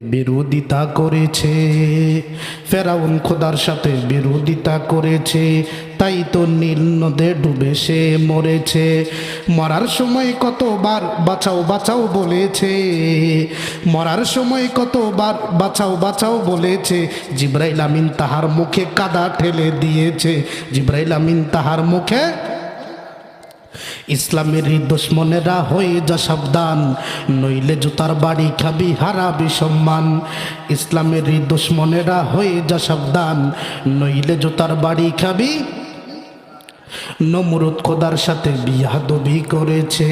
বিরোধিতা করেছে। ফেরাউন খোদার সাথে বিরোধিতা করেছে। তাই তো নীল নদে ডুবে সে মরেছে। মরার সময় কতবার বাঁচাও বাঁচাও বলেছে। মরার সময় কতবার বাঁচাও বাঁচাও বলেছে। জিব্রাইল আমিন তাহার মুখে কাদা ঠেলে দিয়েছে। জিব্রাইল আমিন তাহার মুখে ইসলামের দুশ্মনেরা হয়ে যা সাবধান, নইলে জুতার বাড়ি খাবি, হারাবি সম্মান। ইসলামের দুশ্মনেরা হয়ে যা সাবধান, নইলে জুতার বাড়ি খাবি নমরুদ খোদার সাথে বিয়াদবি করেছে,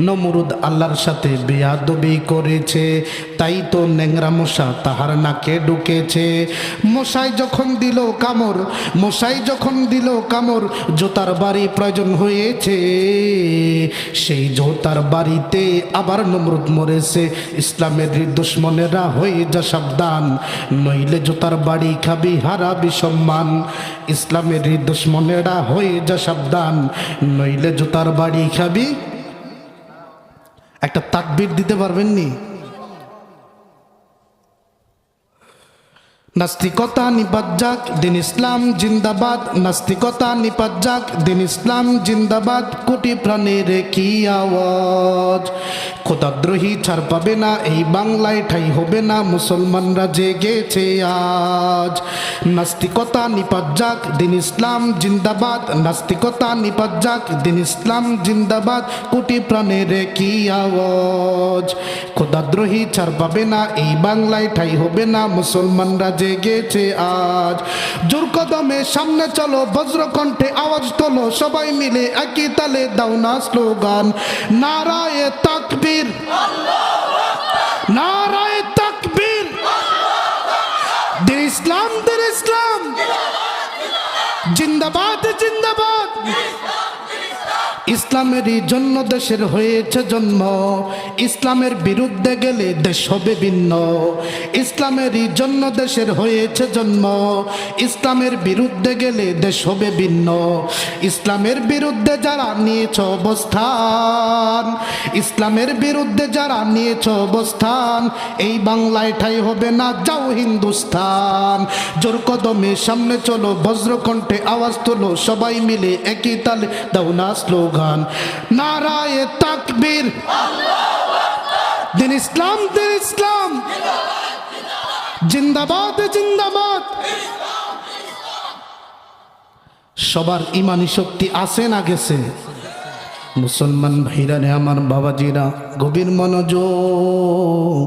নমরুদ আল্লাহর সাথে বিয়াদবি করেছে, তাই তো ন্যাংরা মশা তাহার নাকে ঢুকেছে। মশাই যখন দিল কামর মশাই যখন দিল কামর জোতার বাড়ি প্রয়োজন হয়েছে। সেই জোতার বাড়িতে আবার নমরুদ মরেছে। ইসলামের দুশ্মনেরা হয়ে যা সাবধান, নইলে জোতার বাড়ি খাবি হারাবি সম্মান। ইসলামের দুশ্মনেরা হয়ে যা সাবধান নইলে জুতার বাড়ি খাবি। একটা তাকবির দিতে পারবেন নাস্তিকতা যাক দিন ইসলাম জিন্দাবাদ। নাস্তিকতা নিপাত যাক দিন ইসলাম জিন্দাবাদ। কোটি প্রাণের কি আওয়াজ? খোদাদ্রোহী ছাড় পাবে না, এই বাংলায় ঠাই হবে না, মুসলমানরা জেগেছে আজ। নাস্তিকতা নিপাত যাক দিন ইসলাম জিন্দাবাদ। নাস্তিকতা নিপাত যাক দিন ইসলাম জিন্দাবাদ। কোটি প্রাণের কি আওয়াজ? খোদাদ্রোহী ছাড় পাবে না, এই বাংলায় ঠাই হবে না, মুসলমানরা জেগেছে আজ। জোর কদমে সামনে চলো, বজ্রকণ্ঠে আওয়াজ তোলো, সবাই মিলে একই তালে দাও না স্লোগান। নারায় তাকবীর। নারায় তাকবীর। দিন ইসলাম দিন ইসলাম। জিন্দাবাদ জিন্দাবাদ। ইসলামেরই জন্য দেশের হয়েছে জন্ম। ইসলামের বিরুদ্ধে গেলে দেশ হবে ভিন্ন। ইসলামেরই জন্য দেশের হয়েছে জন্ম। ইসলামের বিরুদ্ধে গেলে দেশ হবে ভিন্ন। ইসলামের বিরুদ্ধে যারা নিয়েছ অবস্থান, ইসলামের বিরুদ্ধে যারা নিয়েছ অবস্থান, এই বাংলায় ঠাই হবে না, যাও হিন্দুস্তান। জোর কদমে সামনে চলো, বজ্রকণ্ঠে আওয়াজ তোলো, সবাই মিলে একই তালে, দাও না স্লোগান। নারায় তাকবীর। দিন ইসলাম দিন ইসলাম। জিন্দাবাদ জিন্দাবাদ। সবার ইমানি শক্তি আছে না গেছে? মুসলমান ভাইরা রে আমার বাবাজিরা, গভীর মনোযোগ।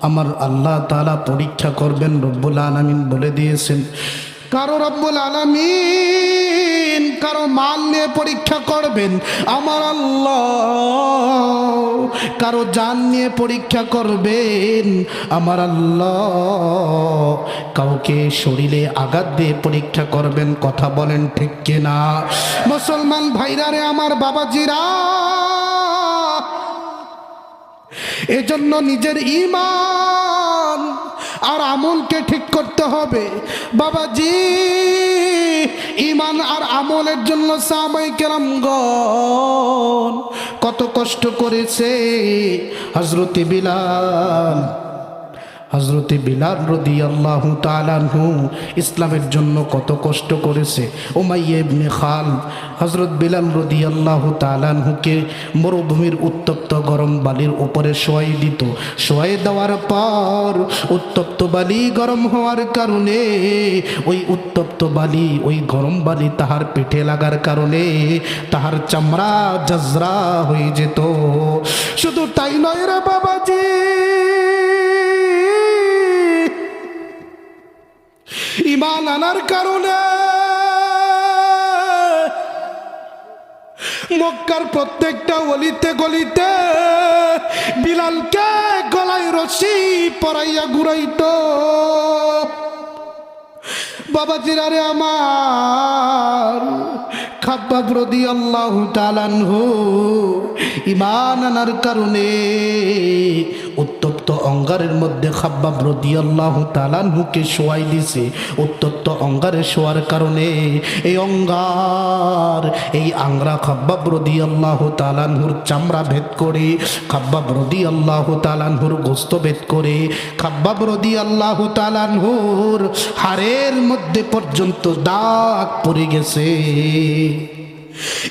আমার আল্লাহ তালা পরীক্ষা করবেন, রব্বুল আলামিন বলে দিয়েছেন। কারও রব্বুল আলামিন কারও মাল নিয়ে পরীক্ষা করবেন, আমার আল্লাহ। কারও জান নিয়ে পরীক্ষা করবেন, আমার আল্লাহ। কাউকে শরীরে আঘাত দিয়ে পরীক্ষা করবেন, কথা বলেন ঠিক কিনা? মুসলমান ভাইরা রে, আমার বাবাজিরা। এজন্য নিজের ইমান আর আমলকে ঠিক করতে হবে। বাবাজি। ইমান আর আমলের জন্য সামাই কেরাম কত কষ্ট করেছে হজরত বিলাল। হজরতে বিলাল রদি আল্লাহ তালানহু ইসলামের জন্য কত কষ্ট করেছে। ওমাইয়ে ইবনে খাল হজরত বিলাল রদি আল্লাহ তালানহুকে মরুভূমির উত্তপ্ত গরম বালির উপরে শোয়াই দিত। শোয়াই দেওয়ার পর উত্তপ্ত বালি গরম হওয়ার কারণে, ওই উত্তপ্ত বালি, ওই গরম বালি তাহার পেটে লাগার কারণে তাহার চামড়া জজরা হয়ে যেত। শুধু তাই নয় রে বাবাজি। ইমান আনার কারণে মক্কার প্রত্যেকটা অলিতে গলিতে বিলালকে গলায় রশি পরাইয়া ঘুরাইত। বাবা জিরারে আমার খাব্বাব রদি আল্লাহ তালানহু ইমান আনার কারণে উত্তপ্ত অঙ্গারের মধ্যে খাব্বাব রদি আল্লাহ তালানহুকে শোয়াই দিছে। উত্তপ্ত অঙ্গারে শোয়ার কারণে এই অঙ্গার, এই আংরা খাব্বাব রদি আল্লাহ তালানহুর চামড়া ভেদ করে, খাব্বাব রদি আল্লাহ তালানহুর গোস্ত ভেদ করে, খাব্বাব রদি আল্লাহ তালানহুর হাড়ের মধ্যে পর্যন্ত দাগ পড়ে গেছে।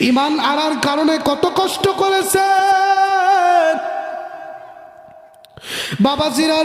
ইমান আনার কারণে কত কষ্ট করেছে। বাবা জিরারে